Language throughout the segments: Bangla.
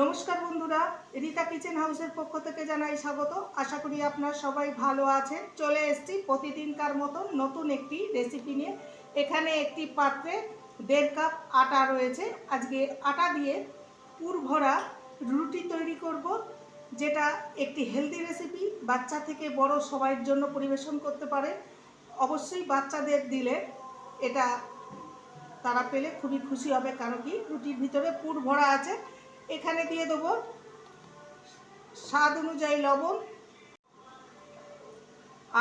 নমস্কার বন্ধুরা, রিতা কিচেন হাউসের পক্ষ থেকে জানাই স্বাগত। আশা করি আপনার সবাই ভালো আছে চলে এসেছি প্রতিদিনকার মতন নতুন একটি রেসিপি নিয়ে। এখানে একটি পাত্রে দেড় কাপ আটা রয়েছে। আজকে আটা দিয়ে পুর ভরা রুটি তৈরি করব, যেটা একটি হেলদি রেসিপি বাচ্চা থেকে বড় সবাইয়ের জন্য পরিবেশন করতে পারে। অবশ্যই বাচ্চাদের দিলে এটা তারা পেলে খুবই খুশি হবে, কারণ কি রুটির ভিতরে পুর ভরা আছে। এখানে দিয়ে দেবো স্বাদ অনুযায়ী লবণ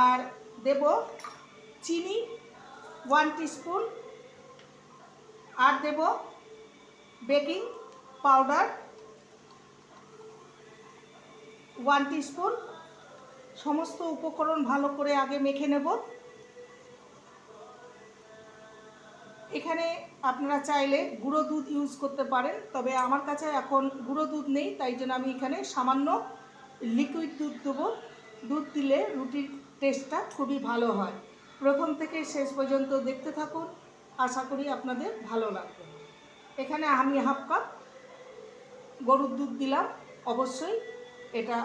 আর দেব চিনি ওয়ান স্পুন আর দেব বেকিং পাউডার ওয়ান স্পুন সমস্ত উপকরণ ভালো করে আগে মেখে নেব এখানে আপনারা চাইলে গুঁড়ো দুধ ইউজ করতে পারেন, তবে আমার কাছে এখন গুঁড়ো দুধ নেই, তাই জন্য আমি এখানে সামান্য লিকুইড দুধ দেবো। দুধ দিলে রুটির টেস্টটা খুবই ভালো হয়। প্রথম থেকে শেষ পর্যন্ত দেখতে থাকুন, আশা করি আপনাদের ভালো লাগবে। এখানে আমি হাফ কাপ গরুর দুধ দিলাম। অবশ্যই এটা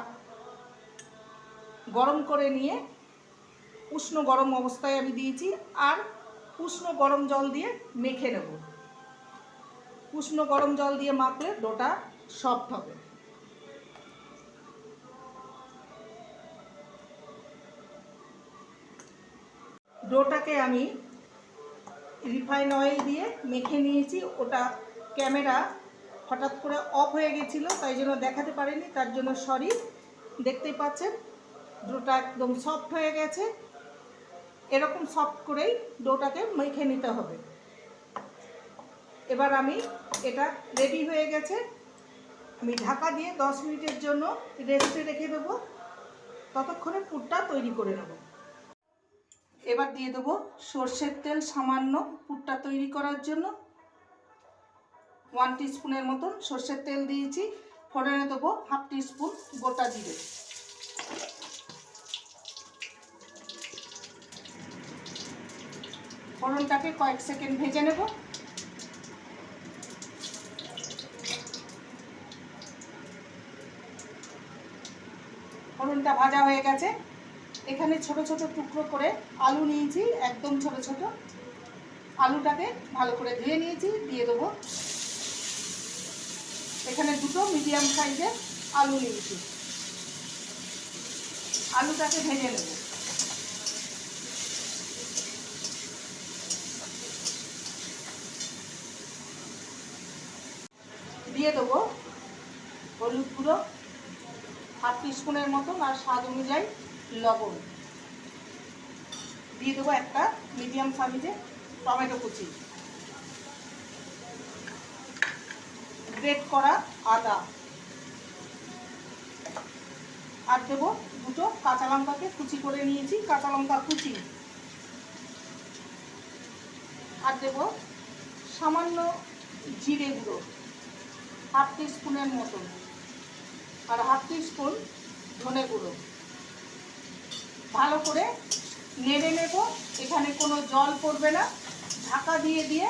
গরম করে নিয়ে, উষ্ণ গরম অবস্থায় আমি দিয়েছি। আর উষ্ণ গরম জল দিয়ে মেখে নেব। উষ্ণ গরম জল দিয়ে মাখলে ডোটা সফট হবে। ডোটাকে আমি রিফাইন অয়েল দিয়ে মেখে নিয়েছি। ওটা ক্যামেরা হঠাৎ করে অফ হয়ে গেছিল, তাই জন্য দেখাতে পারিনি, তার জন্য সরি। দেখতেই পাচ্ছেন, ডোটা একদম সফট হয়ে গেছে। এরকম সফট করেই ডোটাকে মেখে নিতে হবে। এবার আমি এটা রেডি হয়ে গেছে। আমি ঢাকা দিয়ে দশ মিনিটের জন্য রেস্টে রেখে দেবো। ততক্ষণে পুরটা তৈরি করে নেব। এবার দিয়ে দেবো সর্ষের তেল সামান্য পুরটা তৈরি করার জন্য। ওয়ান স্পুনের মতন সর্ষের তেল দিয়েছি। ফোড়নে দেবো হাফ স্পুন গোটা জিরে। ফোড়নটাকে কয়েক সেকেন্ড ভেজে নেব। ফোড়নটা ভাজা হয়ে গেছে। এখানে ছোট ছোট টুকরো করে আলু নিয়েছি, একদম ছোট ছোট। আলুটাকে ভালো করে ধুয়ে নিয়েছি, দিয়ে দেবো। এখানে দুটো মিডিয়াম সাইজের আলু নিয়েছি। আলুটাকে ভেজে নেব। দিয়ে দেবো। হলুদ গুঁড়ো, হাফ স্পুনের মতন, আর স্বাদ অনুযায়ী লবণ। দিয়ে দেবো একটা মিডিয়াম সাইজে টমেটো কুচি। গ্রেট করা আদা। আর দেবো দুটো কাঁচা লঙ্কাকে কুচি করে নিয়েছি, কাঁচা লঙ্কা কুচি। আর দেবো সামান্য জিরে গুঁড়ো। হাফ স্পুনের মতন। আর হাফ স্পুন ধনে গুঁড়ো। ভালো করে নেড়ে নেব। এখানে কোনো জল পড়বে না। ঢাকা দিয়ে দিয়ে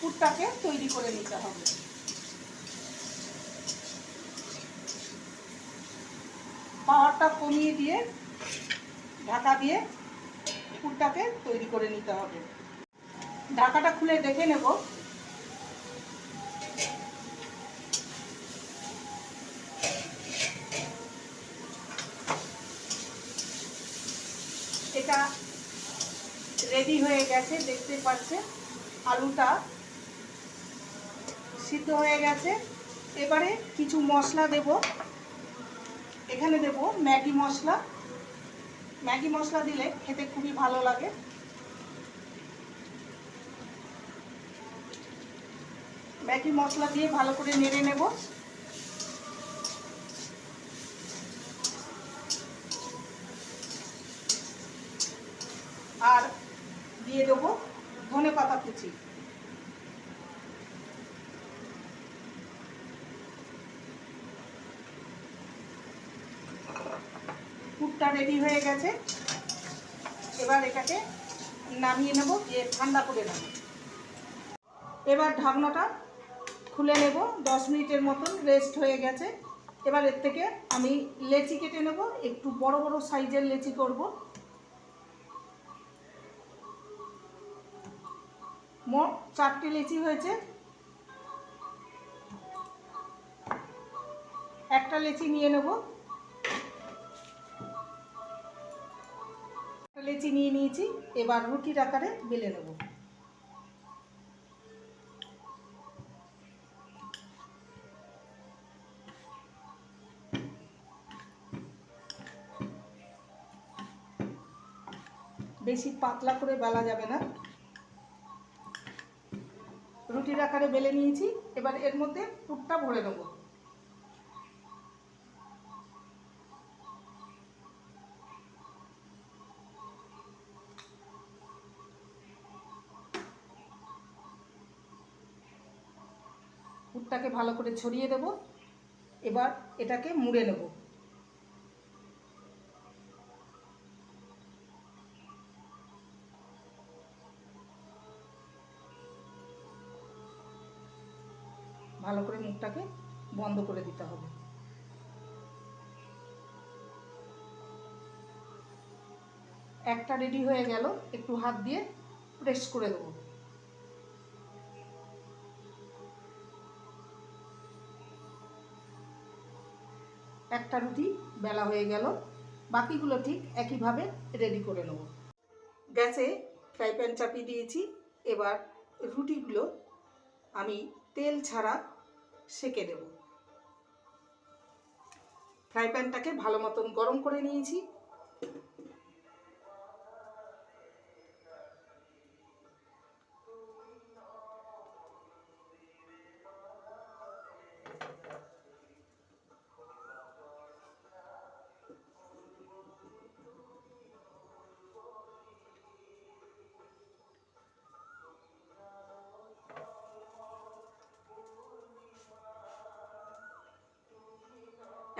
পুরটাকে তৈরি করে নিতে হবে। পাওয়ারটা কমিয়ে দিয়ে ঢাকা দিয়ে পুরটাকে তৈরি করে নিতে হবে। ঢাকাটা খুলে দেখে নেব এটা রেডি হয়ে গেছে দেখতে পাচ্ছে আলুটা সিদ্ধ হয়ে গেছে। এবারে কিছু মশলা দেব। এখানে দেব ম্যাগি মশলা। ম্যাগি মশলা দিলে খেতে খুবই ভালো লাগে। ম্যাগি মশলা দিয়ে ভালো করে নেড়ে নেব। আর দিয়ে দেবো। ধনে পাতা কুচি। পুরটা রেডি হয়ে গেছে। এবার এটাকে নামিয়ে নেব, দিয়ে ঠান্ডা করে নেব। এবার ঢাকনাটা খুলে নেব, দশ মিনিটের মতন রেস্ট হয়ে গেছে। এবার এর থেকে আমি লেচি কেটে নেব, একটু বড় বড় সাইজের লেচি করব। মোট চারটে লেচি হয়েছে। একটা লেচি নিয়ে নেব। একটা লেচি নিয়ে নিয়েছি, এবার রুটির আকারে বেলে নেব। বেশি পাতলা করে বেলা যাবে না। রুটির আকারে বেলে নিয়েছি, এবার এর মধ্যে পুরটা ভরে নেব। পুরটাকে ভালো করে ছড়িয়ে দেব, এবার এটাকে মুড়ে নেব। ভালো বন্ধ করে দিতে হবে। একটা রেডি হয়ে গেল, একটু হাত দিয়ে প্রেস করে দেবো। একটা রুটি বেলা হয়ে গেল, বাকিগুলো ঠিক একইভাবে রেডি করে নেব। গ্যাসে ফ্রাই প্যান চাপিয়ে দিয়েছি, এবার রুটিগুলো আমি তেল ছাড়া সেকে দেব ফ্রাই প্যানটাকে ভালো মতন গরম করে নিয়েছি।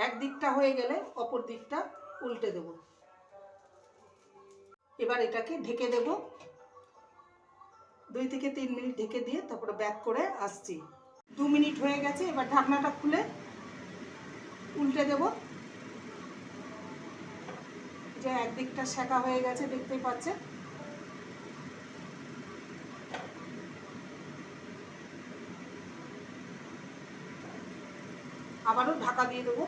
এক দিকটা হয়ে গেলে অপর দিকটা উল্টে দেব। এবার এটাকে ঢেকে দেব। দুই থেকে তিন মিনিট ঢেকে দিয়ে তারপরে ব্যাক করে আসছি। দু মিনিট হয়ে গেছে, এবার ঢাকনাটা খুলে উল্টে দেব। যে একদিকটা শেখা হয়ে গেছে, দেখতেই পাচ্ছেন। আবারও ঢাকা দিয়ে দেবো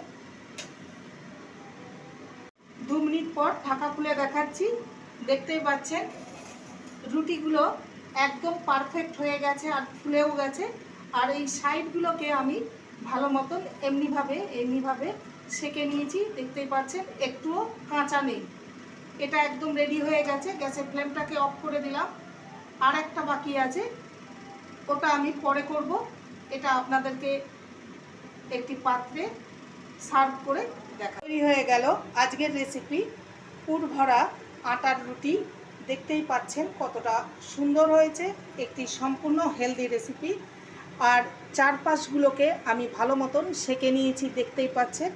দু মিনিট পর ঢাকা খুলে দেখাচ্ছি। দেখতেই পাচ্ছেন, রুটিগুলো একদম পারফেক্ট হয়ে গেছে আর ফুলেও গেছে। আর এই সাইডগুলোকে আমি ভালো মতন এমনিভাবে এমনিভাবে সেকে নিয়েছি। দেখতেই পাচ্ছেন, একটুও কাঁচা নেই। এটা একদম রেডি হয়ে গেছে, গ্যাসের ফ্লেমটাকে অফ করে দিলাম। আর একটা বাকি আছে, ওটা আমি পরে করব। এটা আপনাদেরকে একটি পাত্রে সার্ভ করে দেখা তৈরি হয়ে গেল আজকের রেসিপি পুর ভরা আটার রুটি। দেখতেই পাচ্ছেন কতটা সুন্দর হয়েছে। একটি সম্পূর্ণ হেলদি রেসিপি আর চারপাশগুলোকে আমি ভালো মতন সেকে নিয়েছি, দেখতেই পাচ্ছেন।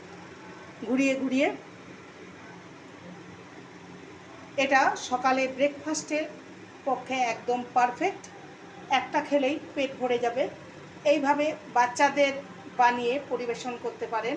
ঘুরিয়ে ঘুরিয়ে। এটা সকালে ব্রেকফাস্টের পক্ষে একদম পারফেক্ট একটা খেলেই পেট ভরে যাবে। এইভাবে বাচ্চাদের বানিয়ে পরিবেশন করতে পারেন।